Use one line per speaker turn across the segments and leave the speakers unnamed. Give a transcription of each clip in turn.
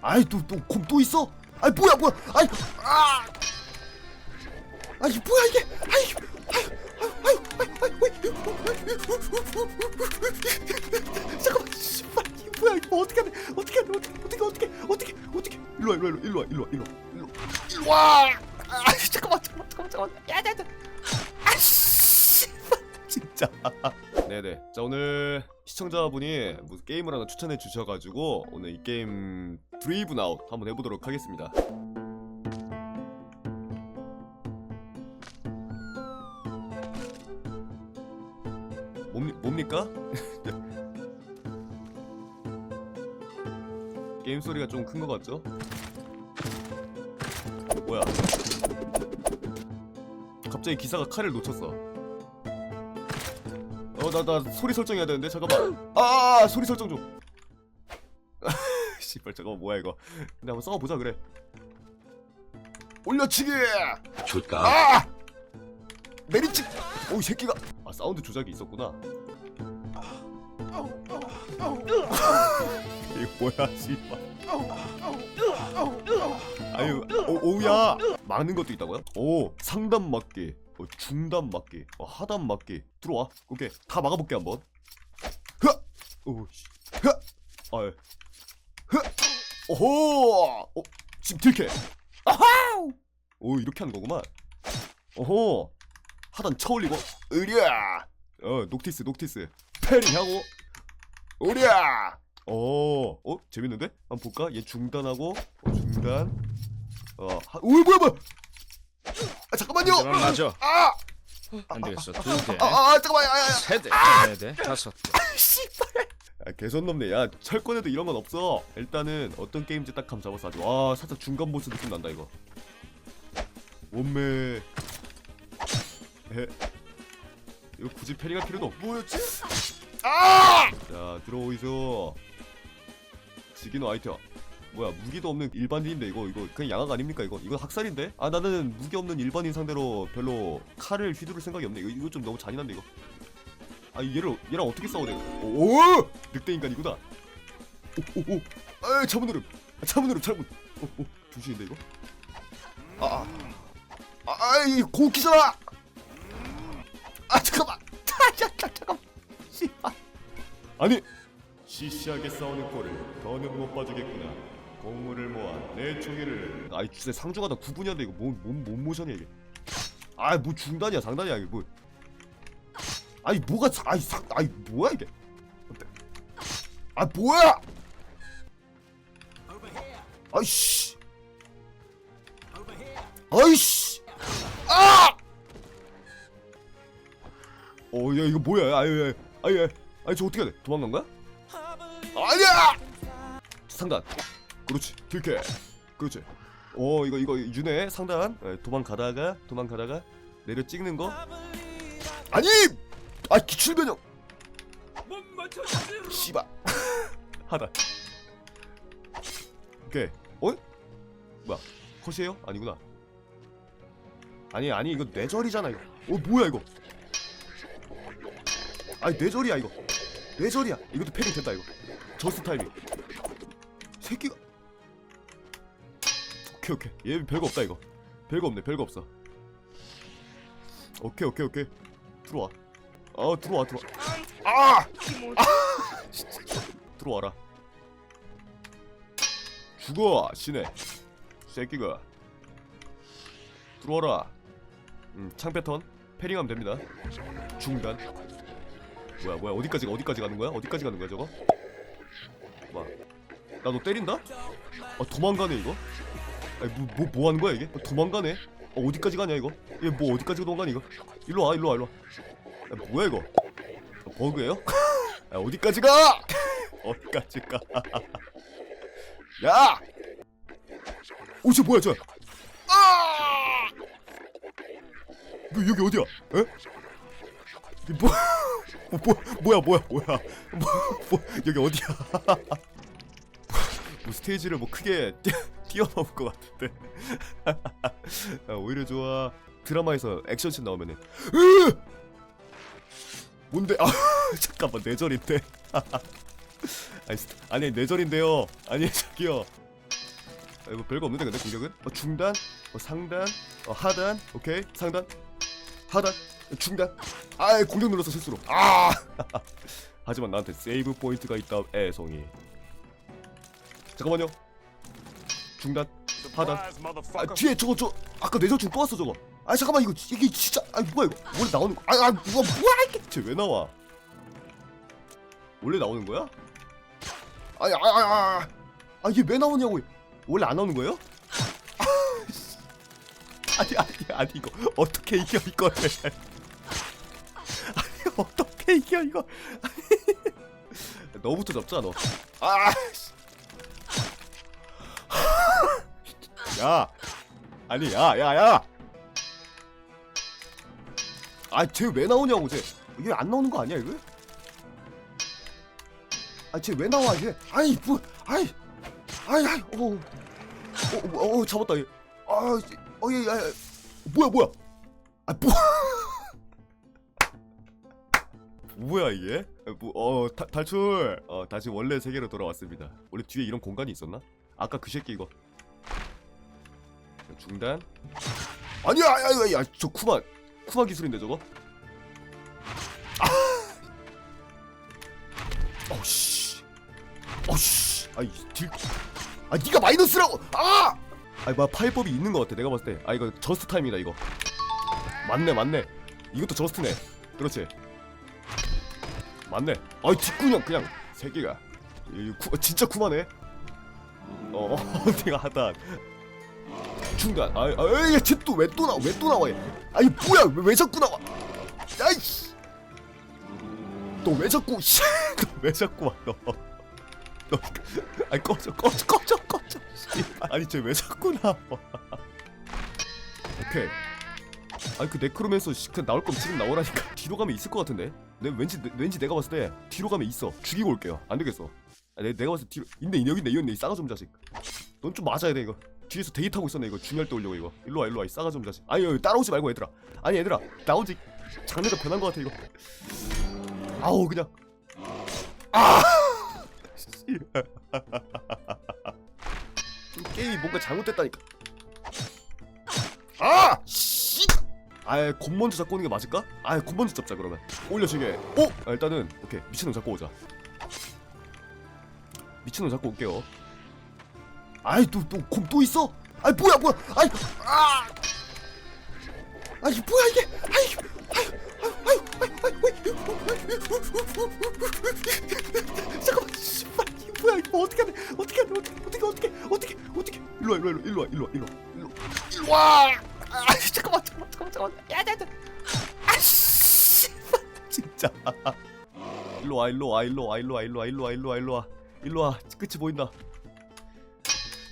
아이 또또곰 또 있어? 아이 뭐야 뭐야? 아이 아! 아이 뭐야 이게? 아이 아이 아이 아이 잠깐만 씨발 이게 뭐야 이거 어떻게 돼 어떻게 돼 어떻게 어떻게 어떻게 어떻게? 일로 와 일로 와 일로 와 일로 와 일로 와 일로 와. 일로 와! 아, 잠깐만 잠깐만 잠깐만 잠깐만. 야야야. 아 씨발 진짜 네네 자 오늘 시청자분이 무슨 게임을 하나 추천해 주셔가지고 오늘 이 게임 드리븐 아웃 한번 해보도록 하겠습니다 뭡니, 뭡니까? 게임 소리가 좀 큰 것 같죠? 뭐야 갑자기 기사가 칼을 놓쳤어 어나 나 소리 설정해야 되는데? 잠깐만. 아 소리 설정 좀. 씨발 잠깐만 뭐야 이거. 근데 한번 써보자 그래. 올려치기!
좋다.
아! 내리치 오이 새끼가. 아 사운드 조작이 있었구나. 이거 뭐야 씨발. 아유 오, 오우야. 막는 것도 있다고요? 오 상단 막기 어, 중단 막기. 어, 하단 막기. 들어와. 오케이. 다 막아볼게 한번. 흐! 오씨. 흐! 아유 흐! 오호! 어 지금 들켜. 아하우 오 이렇게 하는 거구만. 오호! 하단 쳐올리고 으랴! 어 녹티스 녹티스. 패링하고 으랴! 어, 어 재밌는데? 한번 볼까? 얘 중단하고 어, 중단. 어, 하, 오 뭐야 뭐야 아 잠깐만요.
그럼 맞아.
아,
안 되겠어. 두 대,
아, 아 잠깐만 아, 아,
세 대, 네 대, 다섯 대.
아 개선 넘네. 야 철권에도 이런 건 없어. 일단은 어떤 게임인지 딱 감 잡아서 아주. 와 살짝 중간 보스 느낌 난다 이거. 원매 에 이거 굳이 패링할 필요도 없 뭐였지? 아! 자 들어오이소. 지기노 아이템 뭐야 무기도 없는 일반인인데 이거 이거 그냥 양악 아닙니까 이거 이거 학살인데 아 나는 무기 없는 일반인 상대로 별로 칼을 휘두를 생각이 없네 이거, 이거 좀 너무 잔인한데 이거 아 얘를 얘랑 어떻게 싸워야 돼? 오, 오! 늑대 인간이구나. 오오오. 아. 아, 차문 누름 차문. 오오 조심인데 이거. 아. 아, 아 이 고기잖아. 아 잠깐만. 아, 야, 야, 잠깐만. 씨. 아. 아니. 시시하게 싸우는 꼴을 더는 못 봐주겠구나. 공물을 모아 내 총애를. 아이 주제 상중하다 구분이한데 이거 뭔 뭔 뭔 모션이야 이게. 아뭐 중단이야 상단이야 이게 뭐. 아니 뭐가 자- 아이 상 아이 뭐야 이게? 아 뭐야 아이씨 아이씨 아! 어야 이거 뭐야 아유 아유 아유 아니 저 어떻게 해야 돼 도망간 거야? 아니야 상단 그렇지. 들켜 그렇지. 어 이거 이거 윤회 상단. 예, 도망가다가 도망가다가 내려 찍는 거. 아니! 아 기출 변형. 씨발. 하다. 오케이. 어? 뭐야? 컷이에요? 아니구나. 아니 아니 이거 뇌절이잖아 이거. 어 뭐야 이거? 아니 뇌절이야 이거. 뇌절이야. 이것도 패링 됐다 이거. 저스트 타이밍. 새끼가 오케이 오케이. 얘 별거 없다 이거. 별거 없네 별거 없어. 오케이 오케이 오케이. 들어와. 어 들어와 들어와. 아! 아! 들어와라. 죽어 신의. 새끼가. 들어와라. 음, 창 패턴. 패링하면 됩니다. 중단. 뭐야 뭐야. 어디까지 가 어디까지 가는 거야? 어디까지 가는 거야 저거? 봐나 너 때린다? 아 도망가네 이거 아니 뭐, 뭐, 뭐 하는 거야 이게 아, 도망가네 어, 어디까지 가냐 이거 얘 뭐 어디까지 도망가니 이거 일로 와 일로 와 일로 와 야, 뭐야 이거 아, 버그예요? 야, 어디까지 가? 어디까지 가? 야! 오, 저 뭐야 저? 아! 뭐 여기 어디야? 에? 이 뭐, 뭐, 뭐 뭐야 뭐야 뭐야 뭐, 뭐 여기 어디야? 뭐 스테이지를 뭐 크게 뛰, 뛰어넘을 것 같은데. 아, 오히려 좋아. 드라마에서 액션씬 나오면은 으! 뭔데? 아 잠깐만 뇌절인데. 아니, 스- 아니 저기요. 아, 뭐 별거 없는데 근데 공격은? 어, 중단? 어, 상단? 어, 하단? 오케이 상단? 하단? 중단? 아 공격 눌렀어 실수로. 아! 하지만 나한테 세이브 포인트가 있다 애송이. 잠깐만요 중단 하단 아 뒤에 저거 저 아까 뇌절충 또 왔어 저거. 아 잠깐만 이거 이게 진짜 아 뭐야 이거? 원래 나오는 거 아아 뭐야 뭐야 이게? 쟤왜 나와? 원래 나오는 거야? 아니 아아 아, 아 이게 왜 나오냐고. 원래 안 나오는 거예요? 아니 아니 아니 이거 어떻게 이겨 이거를 아니 어떻게 이겨 이거 아니, 너부터 잡자 너. 아, 야 아니 야 야야 아쟤왜 나오냐고 쟤 이게 안 나오는 거 아니야 이거 아쟤 왜 나와 이게 아이 뭐 아이 아이 아이 어어 어, 어, 잡았다 얘. 아 야, 야. 뭐야 뭐야 아 뭐. 뭐야 이게? 뭐, 어 다, 탈출. 어 다시 원래 세계로 돌아왔습니다. 원래 뒤에 이런 공간이 있었나? 아까 그 새끼 이거. 중단. 아니야, 아야, 야, 저 쿠만, 쿠만 기술인데 저거. 아, 어씨, 어씨, 아이 딜, 아 네가 마이너스라고, 아, 아이 뭐 파이법이 있는 것 같아. 내가 봤을 때, 아 이거 저스트 타임이다 이거. 맞네, 맞네. 이것도 저스트네. 그렇지. 맞네. 아이 뒷구녕 그냥 새끼가. 이 쿠, 진짜 쿠마네. 어, 내가 하다. 중간. 아이, 아이, 쟤또 왜 또 나와? 왜 또 나와? 얘? 아니 뭐야? 왜, 왜 자꾸 나와? 야이씨. 너 왜 자꾸? 씨, 너왜 자꾸 와? 너. 너. 아니 꺼져, 꺼져, 꺼져, 꺼져. 씨. 아니 쟤 왜 자꾸 나와? 오케이. 아니 그 네크로맨서 씨, 그냥 나올 거면 지금 나오라니까. 뒤로 가면 있을 것 같은데. 내 왠지 내- 왠지 내가 봤을 때 뒤로 가면 있어. 죽이고 올게요. 안 되겠어. 아, 내, 내가 봤을 때 뒤로 있네 여기 있네 여기 있네 이 싸가지 없는 자식. 넌 좀 맞아야 돼 이거. 뒤에서 데이트하고 있었네 이거 중요할 때 올려고 이거. 일로 와 일로 와 이 싸가지 없는 자식. 아니 여기 따라오지 말고 얘들아. 아니 얘들아 나온 지 장르가 변한 것 같아 이거. 아우 그냥. 아. 게임이 뭔가 잘못됐다니까. 아! 씨! 아예 곰 먼저 잡고 오는 게 맞을까? 아예 곰 먼저 잡자 그러면 올려 시계 오! 아, 일단은 오케이 미친놈 잡고 오자 미친놈 잡고 올게요 아이 또또곰 또 있어? 아이 뭐야 뭐야 아이 아 아이 뭐야 이게 아이 아이 아이 아이 잠깐만 씨발 이게 뭐야 이거 어떻게 돼 어떻게 돼 어떻게 어떻게 어떻게 어떻게 일로 와 일로 와 일로 와 일로 와 일로 와 일로 와 아, 잠깐만 잠깐만 잠깐만 잠깐만 야, 야, 야. 아씨 진짜 일로 와 일로 와 일로 와 일로 와 일로 와 일로 와 일로 와 일로 와 끝이 보인다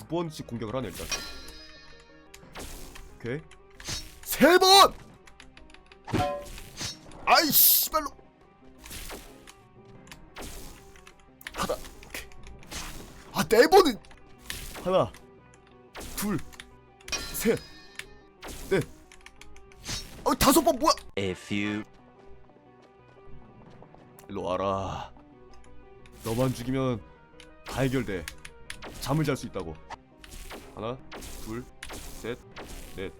두 번씩 공격을 하네 일단. 오케이. 세 번! 아이 씨발로. 하나 오케이. 아네 번은. 하나. 둘셋넷 어 다섯 번 뭐야?
A few.
일로 와라. 너만 죽이면 다 해결돼. 잠을 잘 수 있다고 하나 둘 셋 넷.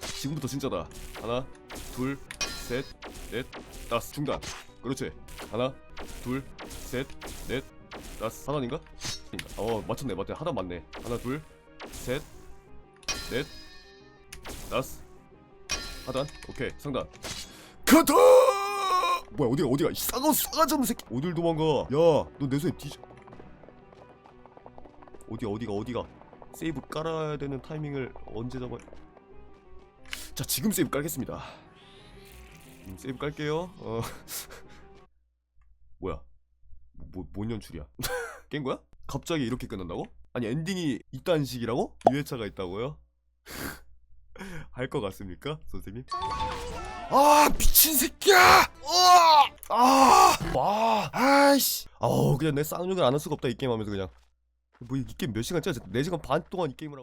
지금부터 진짜다. 하나 둘 셋 넷. 다섯. 중단. 그렇지. 하나 둘 셋 넷. 다섯. 하나인가? 어 맞췄네. 맞네 하나 맞네. 하나 둘 셋 넷. 다섯. 하단. 오케이. 상단. 가다 뭐야 어디가 어디가? 이 싸가 싸가지 없는 새끼. 어딜 도망가. 야너 내 손에 뒤져. 어디가 어디가 어디가 세이브 깔아야 되는 타이밍을 언제 잡아 자 지금 세이브 깔겠습니다 음, 세이브 깔게요 어 뭐야 뭐, 뭔 연출이야 깬 거야? 갑자기 이렇게 끝난다고? 아니 엔딩이 이딴 식이라고? 2회차가 있다고요? 할 것 같습니까 선생님? 아 미친 새끼야! 아! 와! 아이씨! 아우 그냥 내 쌍욕을 안 할 수가 없다 이 게임 하면서 그냥 뭐 이 게임 몇 시간 짜리 4시간 반 동안 이 게임을 하고